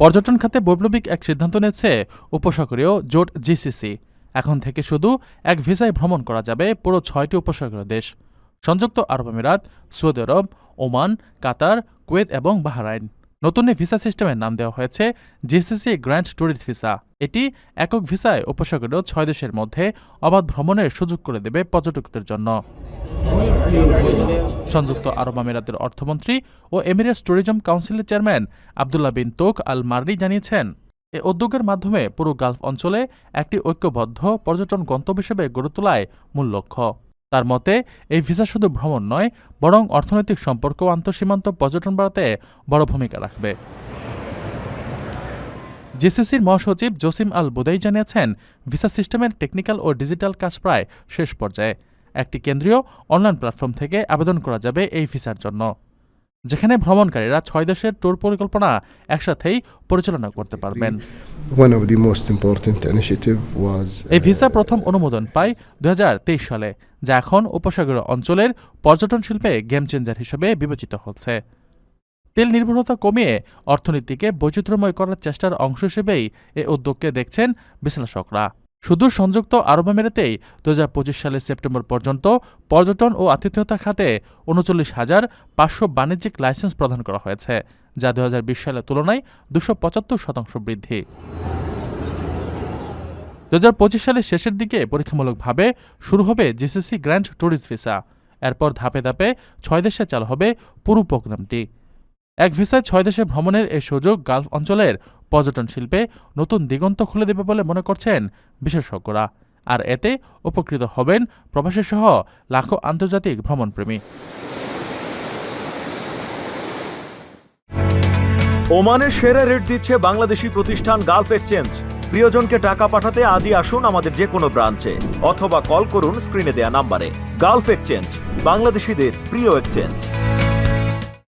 পর্যটন খাতে বৈপ্লবিক এক সিদ্ধান্ত নিয়েছে উপসাগরীয় জোট জিসিসি। এখন থেকে শুধু এক ভিসায় ভ্রমণ করা যাবে পুরো ছয়টি উপসাগরীয় দেশ। সংযুক্ত আরব আমিরাত, Saudi Arab, Oman, Qatar, Kuwait এবং বাহরাইন। নতুন এই ভিসা সিস্টেমের নাম দেওয়া হয়েছে জিসিসি গ্র্যান্ড ট্যুরিস্ট ভিসা। এটি একক ভিসায় উপসাগরীয় ছয় দেশের মধ্যে অবাধ ভ্রমণের সুযোগ করে দেবে পর্যটকদের জন্য। সংযুক্ত আরব আমিরাতের অর্থমন্ত্রী ও এমিরেটস ট্যুরিজম কাউন্সিলের chairman Abdullah bin Touq Al Marri জানিয়েছেন, এ উদ্যোগের মাধ্যমে পুরো গালফ অঞ্চলে একটি ঐক্যবদ্ধ পর্যটন গন্তব্য হিসেবে গড়ে তোলায় মূল লক্ষ্য। তার মতে, এই ভিসা শুধু ভ্রমণ নয়, বরং অর্থনৈতিক সম্পর্ক ও আন্তঃসীমান্ত পর্যটন বাড়াতে বড় ভূমিকা রাখবে। জিসিসির মহাসচিব জসিম আল বুদাই জানিয়েছেন, ভিসা সিস্টেমের টেকনিক্যাল ও ডিজিটাল কাজ প্রায় শেষ পর্যায়ে। একটি কেন্দ্রীয় অনলাইন প্ল্যাটফর্ম থেকে আবেদন করা যাবে এই ভিসার জন্য যেখানে ভ্রমণকারীরা ছয় দেশের ট্যুর পরিকল্পনা একসাথেই পরিচালনা করতে পারবেন। এই ভিসা প্রথম অনুমোদন পায় দু হাজার তেইশ সালে যা এখন উপসাগরীয় অঞ্চলের পর্যটন শিল্পে গেম চেঞ্জার হিসেবে বিবেচিত হচ্ছে। তেল নির্ভরতা কমিয়ে অর্থনীতিকে বৈচিত্র্যময় করার চেষ্টার অংশ হিসেবেই এ উদ্যোগকে দেখছেন বিশ্লেষকরা। শুধু সংযুক্ত আরব আমিরাতেই দু সালের সেপ্টেম্বর পর্যন্ত পর্যটন ও আতিথেয়তা খাতে উনচল্লিশ হাজার পাঁচশো বাণিজ্যিক লাইসেন্স প্রদান করা হয়েছে, যা দু হাজার বিশ সালের তুলনায় দুশো পঁচাত্তর শতাংশ বৃদ্ধি। দু হাজার পঁচিশ সালের শেষের দিকে পরীক্ষামূলকভাবে শুরু হবে জিসিসি গ্র্যান্ড ট্যুরিস্ট ভিসা। এরপর ধাপে ধাপে ছয় দেশে চালু হবে পুরো প্রোগ্রামটি। এক ভিসায় ছয় দেশে ভ্রমণের এই সুযোগ গালফ অঞ্চলের পর্যটন শিল্পে নতুন দিগন্ত খুলে দেবে বলে মনে করছেন বিশেষজ্ঞরা। আর এতে উপকৃত হবেন প্রবাসী সহ লাখো আন্তর্জাতিক ভ্রমণপ্রেমী। ওমানের সেরা রেট দিচ্ছে বাংলাদেশি প্রতিষ্ঠান গালফ এক্সচেঞ্জ। প্রিয়জনকে টাকা পাঠাতে আজই আসুন আমাদের যে কোনো ব্রাঞ্চে, অথবা কল করুন স্ক্রিনে দেয়া নাম্বারে। গালফ এক্সচেঞ্জ, বাংলাদেশিদের প্রিয় এক্সচেঞ্জ।